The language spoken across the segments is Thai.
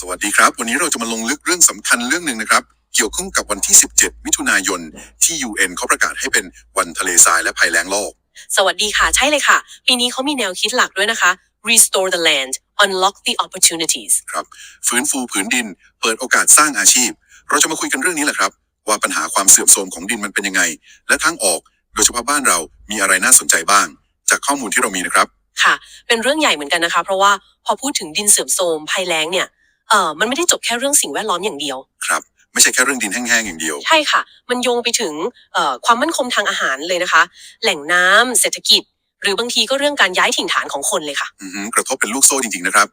สวัสดีครับ วันนี้เราจะมาลงลึกเรื่องสำคัญเรื่องหนึ่งนะครับ เกี่ยวข้องกับวันที่ 17 มิถุนายน ที่ UN เขาประกาศให้เป็นวันทะเลทรายและภัยแล้งโลก สวัสดีค่ะ ใช่เลยค่ะ ปีนี้เขามีแนวคิดหลักด้วยนะคะ restore the land unlock the opportunities ครับฟื้นฟูผืนดิน เปิดโอกาสสร้างอาชีพ เราจะมาคุยกันเรื่องนี้แหละครับ ว่าปัญหาความเสื่อมโทรมของดินมันเป็นยังไง และทางออก โดยเฉพาะบ้านเรามีอะไรน่าสนใจบ้าง จากข้อมูลที่เรามีนะครับ ค่ะ เป็นเรื่องใหญ่เหมือนกันนะคะ เพราะว่าพอพูดถึงดินเสื่อมโทรมภัยแล้งเนี่ย เอ่อมันไม่ได้จบแค่เรื่องสิ่งแวดล้อมอย่างเดียว ครับ ไม่ใช่แค่เรื่องดินแห้งๆอย่างเดียว ใช่ค่ะ มันโยงไปถึงเอ่อความมั่นคงทางอาหารเลยนะคะ แหล่งน้ำเศรษฐกิจ หรือบางทีก็เรื่องการย้ายถิ่นฐานของคนเลยค่ะ อือหือกระทบเป็นลูกโซ่จริงๆนะครับ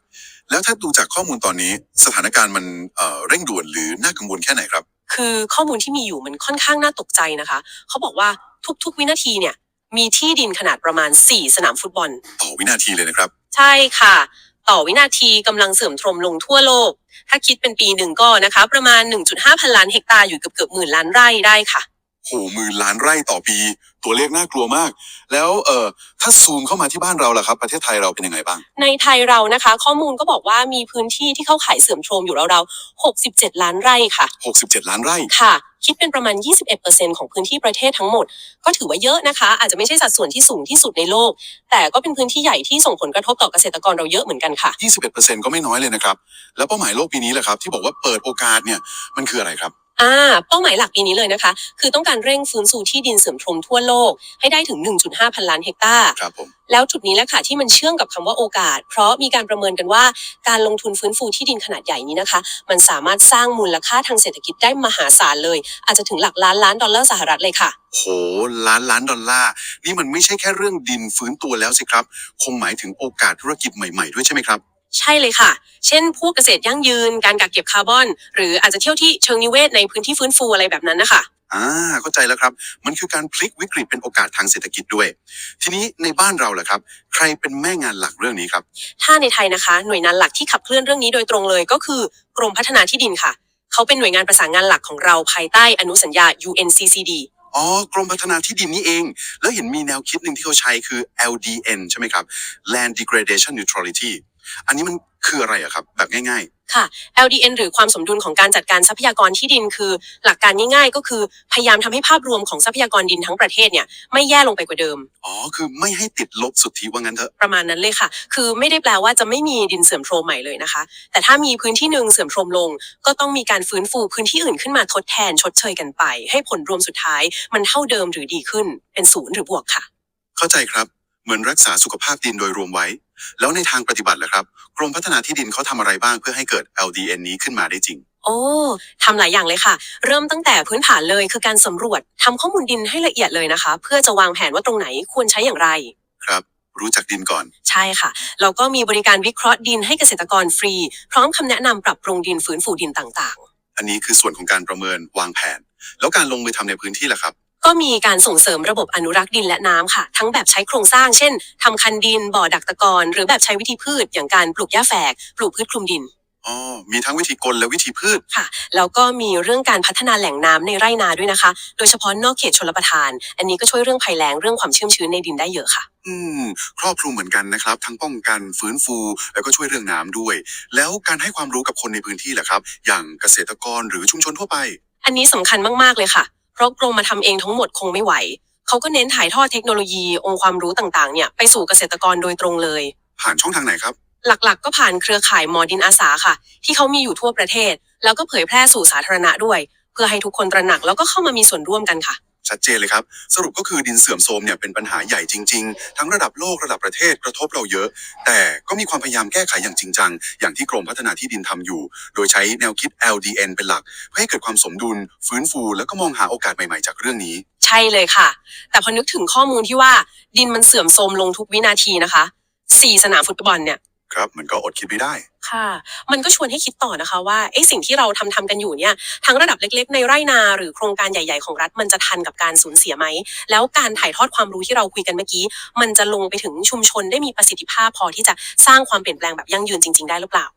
แล้วถ้าดูจากข้อมูลตอนนี้สถานการณ์มันเอ่อเร่งด่วนหรือน่ากังวลแค่ไหนครับ คือข้อมูลที่มีอยู่มันค่อนข้างน่าตกใจนะคะ เขาบอกว่าทุกๆวินาทีเนี่ย มีที่ดินขนาดประมาณ 4 สนามฟุตบอล ต่อวินาทีเลยนะครับ ใช่ค่ะ ต่อวินาทีกำลังเสื่อมโทรมลงทั่วโลก ถ้าคิดเป็นปีหนึ่งก็นะคะ ประมาณ 1.5 พันล้านเฮกตาร์อยู่เกือบเกือบหมื่นล้านไร่ได้ค่ะ โหหมื่นล้านไร่ต่อปี ตัวเลขน่ากลัวมาก แล้วเอ่อถ้าซูมเข้ามาที่บ้านเราล่ะครับ ประเทศไทยเราเป็นยังไงบ้าง ในไทยเรานะคะ ข้อมูลก็บอกว่ามีพื้นที่ที่เข้าขายเสื่อมโทรมอยู่ราวๆ67 ล้านไร่ค่ะ 67 ล้านไร่ ค่ะ คิดเป็นประมาณ 21%ของพื้นที่ประเทศทั้งหมด ก็ถือว่าเยอะนะคะ อาจจะไม่ใช่สัดส่วนที่สูงที่สุดในโลก แต่ก็เป็นพื้นที่ใหญ่ที่ส่งผลกระทบต่อเกษตรกรเราเยอะเหมือนกันค่ะ 21%ก็ไม่น้อยเลยนะครับ แล้วเป้าหมายโลกปีนี้แหละครับ ที่บอกว่าเปิดโอกาสเนี่ยมันคืออะไรครับ อ่าเป้าหมายหลักปีนี้เลยนะคะ คือต้องการเร่งฟื้นฟูที่ดินเสื่อมโทรมทั่วโลก ให้ได้ถึง 1.5 พันล้านเฮกตาร์ ครับผม แล้วจุดนี้แหละค่ะที่มันเชื่อมกับคำว่าโอกาส เพราะมีการประเมินกันว่าการลงทุนฟื้นฟูที่ดินขนาดใหญ่นี้นะคะ มันสามารถสร้างมูลค่าทางเศรษฐกิจได้มหาศาลเลย อาจจะถึงหลักล้านล้านดอลลาร์สหรัฐเลยค่ะ โห ล้านล้านดอลลาร์ นี่มันไม่ใช่แค่เรื่องดินฟื้นตัวแล้วสิครับ คงหมายถึงโอกาสธุรกิจใหม่ ๆ ด้วยใช่ไหมครับ ใช่เลยค่ะ เช่นพวกเกษตรยั่งยืน การกักเก็บคาร์บอน หรืออาจจะเที่ยวที่เชิงนิเวศในพื้นที่ฟื้นฟูอะไรแบบนั้นนะคะ อ่าเข้าใจแล้วครับ มันคือการพลิกวิกฤตเป็นโอกาสทางเศรษฐกิจด้วย ทีนี้ในบ้านเราล่ะครับ ใครเป็นแม่งานหลักเรื่องนี้ครับ ถ้าในไทยนะคะ หน่วยงานหลักที่ขับเคลื่อนเรื่องนี้โดยตรงเลยก็คือกรมพัฒนาที่ดินค่ะ เขาเป็นหน่วยงานประสานงานหลักของเราภายใต้อนุสัญญา UNCCD อ๋อกรมพัฒนาที่ดินนี่เอง แล้วเห็นมีแนวคิดหนึ่งที่เขาใช้คือ LDN ใช่ไหมครับ Land Degradation Neutrality อันนี้มันคืออะไรอะครับ แบบง่าย ค่ะ LDN หรือความสมดุลของการจัดการทรัพยากรที่ดินคือ หลักการง่ายๆ ก็คือพยายามทำให้ภาพรวมของทรัพยากรดินทั้งประเทศเนี่ยไม่แย่ลงไปกว่าเดิม ๆ อ๋อ คือไม่ให้ติดลบสุทธิว่างั้นเถอะ ประมาณนั้นเลยค่ะ คือไม่ได้แปลว่าจะไม่มีดินเสื่อมโทรมใหม่เลยนะคะ แต่ถ้ามีพื้นที่หนึ่งเสื่อมโทรมลง ก็ต้องมีการฟื้นฟูพื้นที่อื่นขึ้นมาทดแทนชดเชยกันไป ให้ผลรวมสุดท้าย มันเท่าเดิมหรือดีขึ้น เป็นศูนย์หรือบวกค่ะ เข้าใจครับ เหมือนรักษาสุขภาพดินโดยรวมไว้ แล้วในทางปฏิบัติล่ะครับ กรมพัฒนาที่ดินเขาทำอะไรบ้างเพื่อให้เกิด LDN นี้ขึ้นมาได้จริง โอ้ทำหลายอย่างเลยค่ะ เริ่มตั้งแต่พื้นฐานเลยคือการสำรวจทำข้อมูลดินให้ละเอียดเลยนะคะ เพื่อจะวางแผนว่าตรงไหนควรใช้อย่างไร ครับ รู้จักดินก่อน ใช่ค่ะแล้วก็มีบริการวิเคราะห์ดินให้เกษตรกรฟรี พร้อมคำแนะนำปรับปรุงดินฟื้นฟูดินต่างๆอันนี้คือส่วนของการประเมินวางแผน แล้วการลงมือทำในพื้นที่ล่ะครับ ก็มีการส่งเสริมระบบอนุรักษ์ดินและน้ำค่ะ ทั้งแบบใช้โครงสร้าง เช่นทำคันดินบ่อดักตะกอนหรือแบบใช้วิธีพืช อย่างการปลูกหญ้าแฝก ปลูกพืชคลุมดิน อ๋อ มีทั้งวิธีกลและวิธีพืช ค่ะแล้วก็มีเรื่องการพัฒนาแหล่งน้ำในไร่นาด้วยนะคะ โดยเฉพาะนอกเขตชลประทาน อันนี้ก็ช่วยเรื่องภัยแล้งเรื่องความชื้นชื้นในดินได้เยอะค่ะ อืม ครอบคลุมเหมือนกันนะครับ ทั้งป้องกันฟื้นฟู แล้วก็ช่วยเรื่องน้ำด้วย แล้วการให้ความรู้กับคนในพื้นที่ล่ะครับ อย่างเกษตรกรหรือชุมชนทั่วไป อันนี้สำคัญมาก ๆ เลยค่ะเพ ราะกรมมาทำเองทั้งหมดคงไม่ไหว เขาก็เน้นถ่ายทอดเทคโนโลยี องค์ความรู้ต่างๆ เนี่ยไปสู่เกษตรกรโดยตรงเลย ผ่านช่องทางไหนครับ หลักๆ ก็ผ่านเครือข่ายหมอดินอาสาค่ะ ที่เขามีอยู่ทั่วประเทศ แล้วก็เผยแพร่สู่สาธารณะด้วย เพื่อให้ทุกคนตระหนักแล้วก็เข้ามามีส่วนร่วมกันค่ะ ชัดเจนเลยครับ สรุปก็คือดินเสื่อมโทรมเนี่ยเป็นปัญหาใหญ่จริง ๆ ทั้งระดับโลกระดับประเทศกระทบเราเยอะ แต่ก็มีความพยายามแก้ไขอย่างจริงจัง อย่างที่กรมพัฒนาที่ดินทำอยู่ โดยใช้แนวคิด LDN เป็นหลัก เพื่อให้เกิดความสมดุล ฟื้นฟู แล้วก็มองหาโอกาสใหม่ๆ จากเรื่องนี้ ใช่เลยค่ะ แต่พอนึกถึงข้อมูลที่ว่าดินมันเสื่อมโทรมลงทุกวินาทีนะคะสี่สนามฟุตบอลเนี่ย ครับ มันก็อดคิดไม่ได้ ค่ะ มันก็ชวนให้คิดต่อนะคะว่าไอ้สิ่งที่เราทำทำกันอยู่เนี่ยทั้งระดับเล็ก ๆ ในไร่นาหรือโครงการใหญ่ ๆ ของรัฐมันจะทันกับการสูญเสียไหม แล้วการถ่ายทอดความรู้ที่เราคุยกันเมื่อกี้ มันจะลงไปถึงชุมชนได้มีประสิทธิภาพพอที่จะสร้างความเปลี่ยนแปลงแบบยั่งยืนจริง ๆ ได้หรือเปล่า